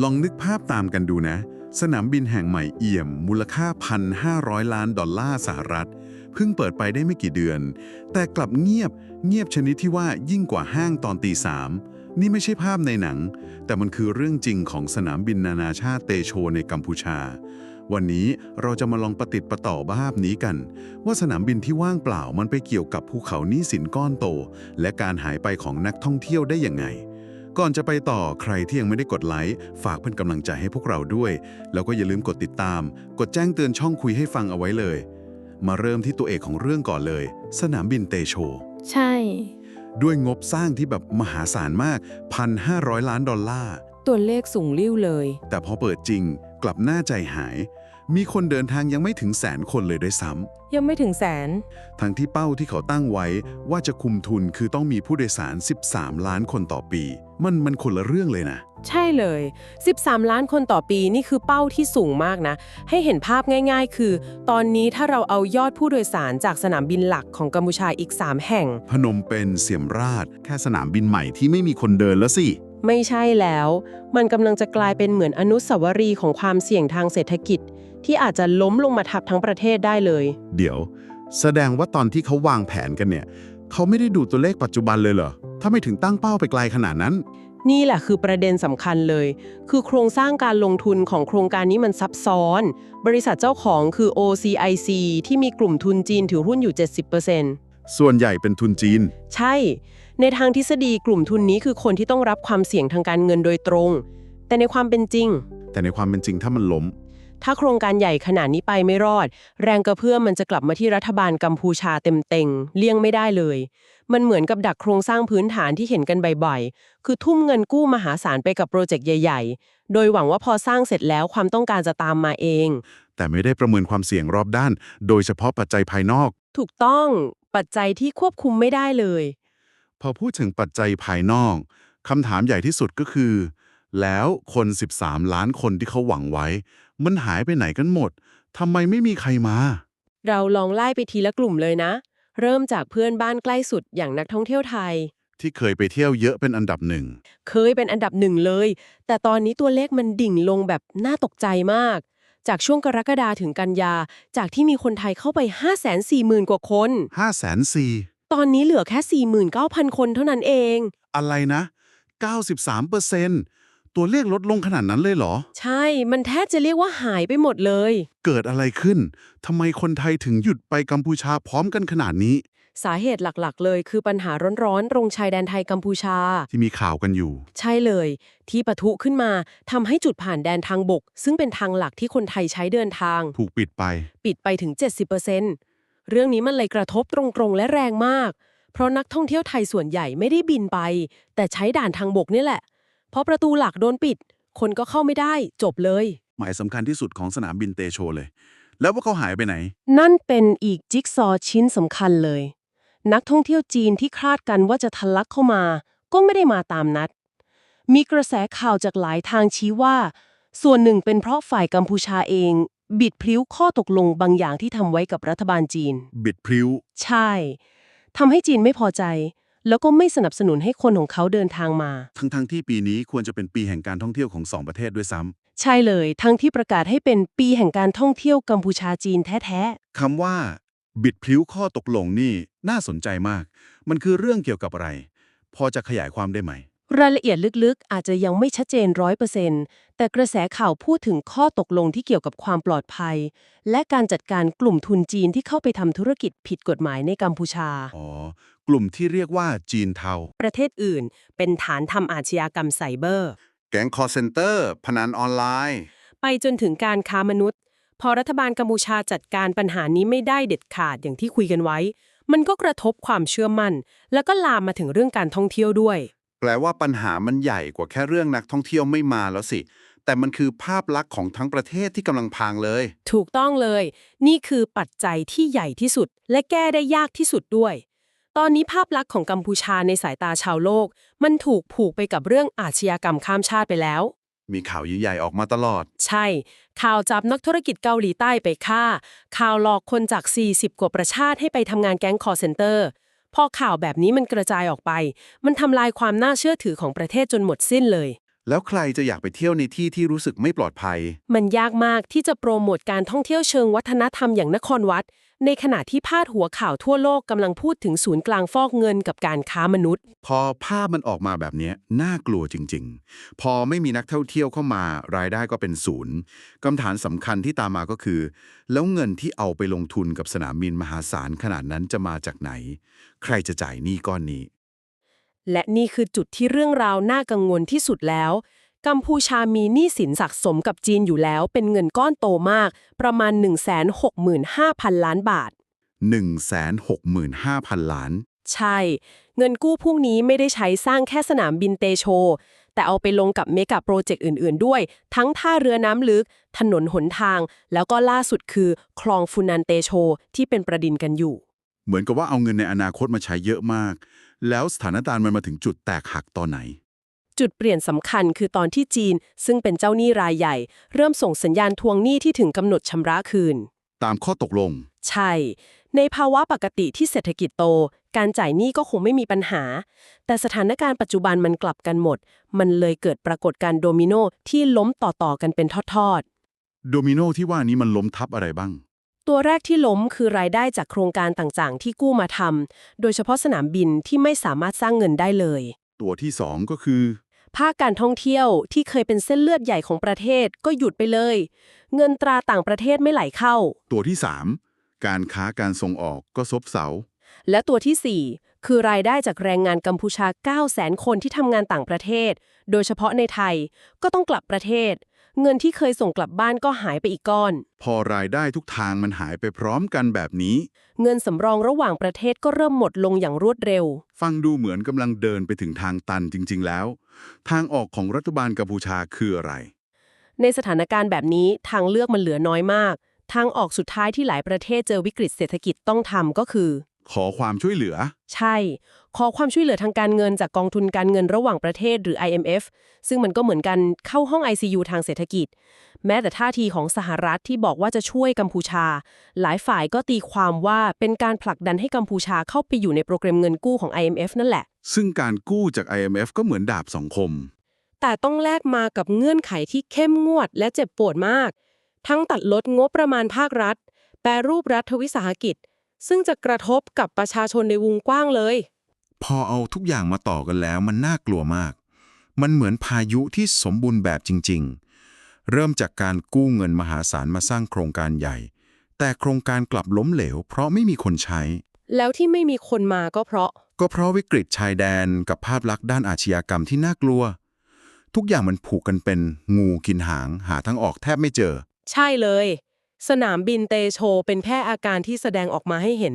ลองนึกภาพตามกันดูนะ สนามบินแห่งใหม่เอี่ยม มูลค่า 1,500 ล้านดอลลาร์สหรัฐ เพิ่งเปิดไปได้ไม่กี่เดือน แต่กลับเงียบเงียบชนิดที่ว่ายิ่งกว่าห้างตอนตีสามนี่ไม่ใช่ภาพในหนัง แต่มันคือเรื่องจริงของสนามบินนานาชาติเตโชในกัมพูชา วันนี้เราจะมาลองประติดประต่อภาพนี้กัน ว่าสนามบินที่ว่างเปล่ามันไปเกี่ยวกับภูเขานี้สินก้อนโต และการหายไปของนักท่องเที่ยวได้ยังไง ก่อนจะไปต่อใครที่ยังไม่ได้กดไลค์ฝากเป็นกำลังใจให้พวกเราด้วย แล้วก็อย่าลืมกดติดตาม กดแจ้งเตือนช่องคุยให้ฟังเอาไว้เลย มาเริ่มที่ตัวเอกของเรื่องก่อนเลย สนามบินเตโช ใช่ ด้วยงบสร้างที่แบบมหาศาลมาก 1,500 ล้านดอลลาร์ ตัวเลขสูงริ่วเลย แต่พอเปิดจริงกลับน่าใจหาย มีคนเดินทางยังไม่ถึงแสนคนเลยด้วยซ้ำยังไม่ถึงแสนทั้งที่เป้าที่เขาตั้งไว้ว่าจะคุมทุนคือต้องมีผู้โดยสาร 13 ล้านคนต่อปี มันมันคนละเรื่องเลยนะ ใช่เลย 13 ล้านคนต่อปีนี่คือเป้าที่สูงมากนะ ให้เห็นภาพง่ายๆ คือ ตอนนี้ถ้าเราเอายอดผู้โดยสารจากสนามบินหลักของกัมพูชาอีก 3 แห่ง พนมเป็นเสียมราช แค่สนามบินใหม่ที่ไม่มีคนเดินแล้วสิ ไม่ใช่แล้ว มันกำลังจะกลายเป็นเหมือนอนุสาวรีย์ของความเสี่ยงทางเศรษฐกิจ ที่อาจจะล้มลงมาทับทั้งประเทศได้เลย เดี๋ยว แสดงว่าตอนที่เขาวางแผนกันเนี่ย เขาไม่ได้ดูตัวเลขปัจจุบันเลยเหรอ ถ้าไม่ถึงตั้งเป้าไปไกลขนาดนั้น นี่แหละคือประเด็นสำคัญเลย คือโครงสร้างการลงทุนของโครงการนี้มันซับซ้อน บริษัทเจ้าของคือ OCIC ที่มีกลุ่มทุนจีนถือหุ้นอยู่ 70%ส่วนใหญ่เป็นทุนจีน ใช่ ในทางทฤษฎีกลุ่มทุนนี้คือคนที่ต้องรับความเสี่ยงทางการเงินโดยตรง แต่ในความเป็นจริง แต่ในความเป็นจริงถ้ามันล้ม ถ้าโครงการใหญ่ขนาดนี้ไปไม่รอด แรงกระเพื่อมมันจะกลับมาที่รัฐบาลกัมพูชาเต็มเต็งเลี่ยงไม่ได้เลย มันเหมือนกับดักโครงสร้างพื้นฐานที่เห็นกันบ่อยๆ คือทุ่มเงินกู้มหาศาลไปกับโปรเจกต์ใหญ่ ๆ โดยหวังว่าพอสร้างเสร็จแล้วความต้องการจะตามมาเอง แต่ไม่ได้ประเมินความเสี่ยงรอบด้าน โดยเฉพาะปัจจัยภายนอก ถูกต้องปัจจัยที่ควบคุมไม่ได้เลย พอพูดถึงปัจจัยภายนอกคำถามใหญ่ที่สุดก็คือ แล้วคน 13 ล้านคนที่เขาหวังไว้ มันหายไปไหนกันหมดทำไมไม่มีใครมา เราลองไล่ไปทีละกลุ่มเลยนะ เริ่มจากเพื่อนบ้านใกล้สุดอย่างนักท่องเที่ยวไทย ที่เคยไปเที่ยวเยอะเป็นอันดับหนึ่ง เคยเป็นอันดับหนึ่งเลย แต่ตอนนี้ตัวเลขมันดิ่งลงแบบน่าตกใจมาก จากช่วงกรกฎาถึงกันยา จากที่มีคนไทยเข้าไป 540,000 กว่าคน 5 4 0 0 0 ตอนนี้เหลือแค่ 49,000 คนเท่านั้นเอง อะไรนะ 93เปอร์เซนตั วเลขลดลงขนาดนั้นเลยเหรอ ใช่ มันแทบจะเรียกว่าหายไปหมดเลย เกิดอะไรขึ้นทำไมคนไทยถึงหยุดไปกัมพูชาพร้อมกันขนาดนี้ สาเหตุหลักๆ เลยคือปัญหาร้อนๆตรงชายแดนไทยกัมพูชา ที่มีข่าวกันอยู่ ใช่เลย ที่ปะทุขึ้นมาทำให้จุดผ่านแดนทางบก ซึ่งเป็นทางหลักที่คนไทยใช้เดินทาง ถูกปิดไป ปิดไปถึง 70%เรื่องนี้มันเลยกระทบตรงๆ และแรงมาก เพราะนักท่องเที่ยวไทยส่วนใหญ่ไม่ได้บินไป แต่ใช้ด่านทางบกนี่แหละเพราะประตูหลักโดนปิด คนก็เข้าไม่ได้จบเลย หมายสำคัญที่สุดของสนามบินเตโชเลย แล้วว่าเขาหายไปไหน นั่นเป็นอีกจิ๊กซอว์ชิ้นสำคัญเลย นักท่องเที่ยวจีนที่คาดกันว่าจะทะลักเข้ามา ก็ไม่ได้มาตามนัด มีกระแสข่าวจากหลายทางชี้ว่า ส่วนหนึ่งเป็นเพราะฝ่ายกัมพูชาเอง บิดพลิ้วข้อตกลงบางอย่างที่ทำไว้กับรัฐบาลจีน บิดพริ้ว ใช่ ทำให้จีนไม่พอใจ แล้วก็ไม่สนับสนุนให้คนของเขาเดินทางมา ทั้งๆที่ปีนี้ควรจะเป็นปีแห่งการท่องเที่ยวของสองประเทศด้วยซ้ำใช่เลย ทั้งที่ประกาศให้เป็นปีแห่งการท่องเที่ยวกัมพูชาจีนแท้คำว่า บิดพลิ้วข้อตกลงนี่น่าสนใจมาก มันคือเรื่องเกี่ยวกับอะไร พอจะขยายความได้ไหมๆ รายละเอียดลึกๆ อาจจะยังไม่ชัดเจนร้อยเปอร์เซ็นต์แต่กระแสข่าวพูดถึงข้อตกลงที่เกี่ยวกับความปลอดภัย และการจัดการกลุ่มทุนจีนที่เข้าไปทำธุรกิจผิดกฎหมายในกัมพูชา อ๋อ กลุ่มที่เรียกว่าจีนเทา ประเทศอื่น เป็นฐานทำอาชญากรรมไซเบอร์ แก๊งคอร์เซนเตอร์ พนันออนไลน์ ไปจนถึงการค้ามนุษย์ พอรัฐบาลกัมพูชาจัดการปัญหานี้ไม่ได้เด็ดขาดอย่างที่คุยกันไว้ มันก็กระทบความเชื่อมั่น แล้วก็ลามมาถึงเรื่องการท่องเที่ยวด้วย แปลว่าปัญหามันใหญ่กว่าแค่เรื่องนักท่องเที่ยวไม่มาแล้วสิ แต่มันคือภาพลักษณ์ของทั้งประเทศที่กำลังพังเลย ถูกต้องเลย นี่คือปัจจัยที่ใหญ่ที่สุด และแก้ได้ยากที่สุดด้วย ตอนนี้ภาพลักษณ์ของกัมพูชาในสายตาชาวโลก มันถูกผูกไปกับเรื่องอาชญากรรมข้ามชาติไปแล้ว มีข่าวใหญ่ๆออกมาตลอด ใช่ ข่าวจับนักธุรกิจเกาหลีใต้ไปฆ่า ข่าวหลอกคนจาก 40 กว่าประชาติให้ไปทำงานแก๊งคอร์เซนเตอร์ พอข่าวแบบนี้มันกระจายออกไป มันทำลายความน่าเชื่อถือของประเทศจนหมดสิ้นเลย แล้วใครจะอยากไปเที่ยวในที่ที่รู้สึกไม่ปลอดภัย มันยากมากที่จะโปรโมทการท่องเที่ยวเชิงวัฒนธรรมอย่างนครวัด ในขณะที่พาดหัวข่าวทั่วโลกกำลังพูดถึงศูนย์กลางฟอกเงินกับการค้ามนุษย์ พอภาพมันออกมาแบบเนี้ยน่ากลัวจริง ๆ พอไม่มีนักท่องเที่ยวเข้ามารายได้ก็เป็นศูนย์คำถามสำคัญที่ตามมาก็คือ แล้วเงินที่เอาไปลงทุนกับสนามบินมหาศาลขนาดนั้นจะมาจากไหน ใครจะจ่ายหนี้ก้อนนี้ และนี่คือจุดที่เรื่องราวน่ากังวลที่สุดแล้ว กัมพูชามีหนี้สินสะสมกับจีนอยู่แล้ว เป็นเงินก้อนโตมาก ประมาณ 165,000 ล้านบาท 165,000 ล้าน ใช่ เงินกู้พวกนี้ไม่ได้ใช้สร้างแค่สนามบินเตโช แต่เอาไปลงกับเมกะโปรเจกต์อื่น ๆ ด้วย ทั้งท่าเรือน้ำลึก ถนนหนทาง แล้วก็ล่าสุดคือ คลองฟูนันเตโช ที่เป็นประดินกันอยู่ เหมือนกับว่าเอาเงินในอนาคตมาใช้เยอะมาก แล้วสถานการณ์มันมาถึงจุดแตกหักตอนไหน จุดเปลี่ยนสำคัญคือตอนที่จีน ซึ่งเป็นเจ้าหนี้รายใหญ่ เริ่มส่งสัญญาณทวงหนี้ที่ถึงกำหนดชำระคืน ตามข้อตกลง ใช่ ในภาวะปกติที่เศรษฐกิจโต การจ่ายหนี้ก็คงไม่มีปัญหา แต่สถานการณ์ปัจจุบันมันกลับกันหมด มันเลยเกิดปรากฏการณ์โดมิโนที่ล้มต่อๆกันเป็นทอดโดมิโนที่ว่านี้มันล้มทับอะไรบ้างๆ ตัวแรกที่ล้มคือรายได้จากโครงการต่างๆ ที่กู้มาทำโดยเฉพาะสนามบินที่ไม่สามารถสร้างเงินได้เลย ตัวที่สองก็คือ ภาคการท่องเที่ยวที่เคยเป็นเส้นเลือดใหญ่ของประเทศก็หยุดไปเลย เงินตราต่างประเทศไม่ไหลเข้า ตัวที่สามการค้าการส่งออกก็ซบเซาและตัวทีสี่ 4 คือรายได้จากแรงงานกัมพูชา 9 0 0 0 0 0 คนที่ทำงานต่างประเทศ โดยเฉพาะในไทยก็ต้องกลับประเทศ เงินที่เคยส่งกลับบ้านก็หายไปอีกก้อน พอรายได้ทุกทางมันหายไปพร้อมกันแบบนี้ เงินสำรองระหว่างประเทศก็เริ่มหมดลงอย่างรวดเร็ว ฟังดูเหมือนกำลังเดินไปถึงทางตันจริง ๆ แล้ว ทางออกของรัฐบาลกัมพูชาคืออะไร ในสถานการณ์แบบนี้ทางเลือกมันเหลือน้อยมาก ทางออกสุดท้ายที่หลายประเทศเจอวิกฤตเศรษฐกิจต้องทำก็คือ ขอความช่วยเหลือ ใช่ ขอความช่วยเหลือทางการเงินจากกองทุนการเงินระหว่างประเทศหรือ IMF ซึ่งมันก็เหมือนกันเข้าห้อง ICU ทางเศรษฐกิจ แม้แต่ท่าทีของสหรัฐที่บอกว่าจะช่วยกัมพูชา หลายฝ่ายก็ตีความว่าเป็นการผลักดันให้กัมพูชาเข้าไปอยู่ในโปรแกรมเงินกู้ของ IMF นั่นแหละ ซึ่งการกู้จาก IMF ก็เหมือนดาบสองคม แต่ต้องแลกมากับเงื่อนไขที่เข้มงวด และเจ็บปวดมาก ทั้งตัดลดงบประมาณภาครัฐ แปรรูปรัฐวิสาหกิจ ซึ่งจะกระทบกับประชาชนในวงกว้างเลย พอเอาทุกอย่างมาต่อกันแล้วมันน่ากลัวมาก มันเหมือนพายุที่สมบูรณ์แบบจริง ๆ เริ่มจากการกู้เงินมหาศาลมาสร้างโครงการใหญ่ แต่โครงการกลับล้มเหลว เพราะไม่มีคนใช้ แล้วที่ไม่มีคนมาก็เพราะ ก็เพราะวิกฤตชายแดนกับภาพลักษณ์ด้านอาชญากรรมที่น่ากลัว ทุกอย่างมันผูกกันเป็นงูกินหาง หาทางออกแทบไม่เจอ ใช่เลย สนามบินเตโชเป็นแค่อาการที่แสดงออกมาให้เห็น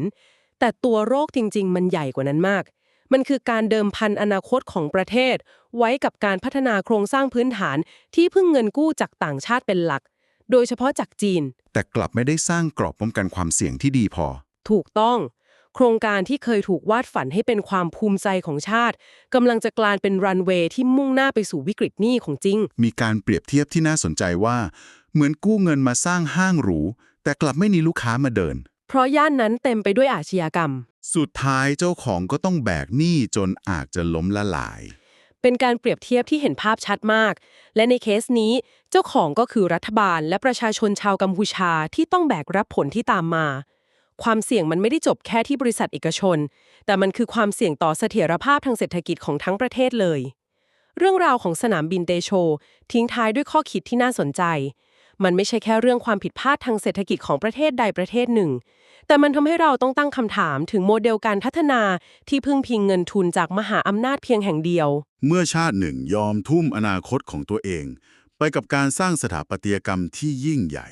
แต่ตัวโรคจริง ๆ มันใหญ่กว่านั้นมาก มันคือการเดิมพันอนาคตของประเทศ ไว้กับการพัฒนาโครงสร้างพื้นฐานที่พึ่งเงินกู้จากต่างชาติเป็นหลัก โดยเฉพาะจากจีน แต่กลับไม่ได้สร้างกรอบป้องกันความเสี่ยงที่ดีพอ ถูกต้อง โครงการที่เคยถูกวาดฝันให้เป็นความภูมิใจของชาติกำลังจะกลายเป็นรันเวย์ที่มุ่งหน้าไปสู่วิกฤตหนี้ของจริง มีการเปรียบเทียบที่น่าสนใจว่า เหมือนกู้เงินมาสร้างห้างหรู แต่กลับไม่มีลูกค้ามาเดิน เพราะย่านนั้นเต็มไปด้วยอาชญากรรม สุดท้ายเจ้าของก็ต้องแบกหนี้จนอาจจะล้มละลาย เป็นการเปรียบเทียบที่เห็นภาพชัดมาก และในเคสนี้เจ้าของก็คือรัฐบาลและประชาชนชาวกัมพูชาที่ต้องแบกรับผลที่ตามมา ความเสี่ยงมันไม่ได้จบแค่ที่บริษัทเอกชน แต่มันคือความเสี่ยงต่อเสถียรภาพทางเศรษฐกิจของทั้งประเทศเลย เรื่องราวของสนามบินเตโช ทิ้งท้ายด้วยข้อคิดที่น่าสนใจ มันไม่ใช่แค่เรื่องความผิดพลาดทางเศรษฐกิจของประเทศใดประเทศหนึ่ง แต่มันทำให้เราต้องตั้งคำถามถึงโมเดลการพัฒนาที่พึ่งพิงเงินทุนจากมหาอำนาจเพียงแห่งเดียว เมื่อชาติหนึ่งยอมทุ่มอนาคตของตัวเอง ไปกับการสร้างสถาปัตยกรรมที่ยิ่งใหญ่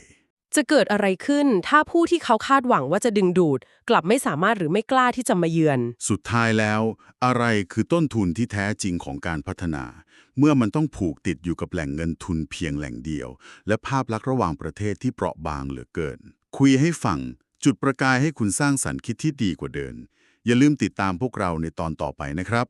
จะเกิดอะไรขึ้นถ้าผู้ที่เขาคาดหวังว่าจะดึงดูด กลับไม่สามารถหรือไม่กล้าที่จะมาเยือน สุดท้ายแล้ว อะไรคือต้นทุนที่แท้จริงของการพัฒนา เมื่อมันต้องผูกติดอยู่กับแหล่งเงินทุนเพียงแหล่งเดียว และภาพลักษณ์ระหว่างประเทศที่เปราะบางเหลือเกิน คุยให้ฟังจุดประกายให้คุณสร้างสรรค์คิดที่ดีกว่าเดิมอย่าลืมติดตามพวกเราในตอนต่อไปนะครับ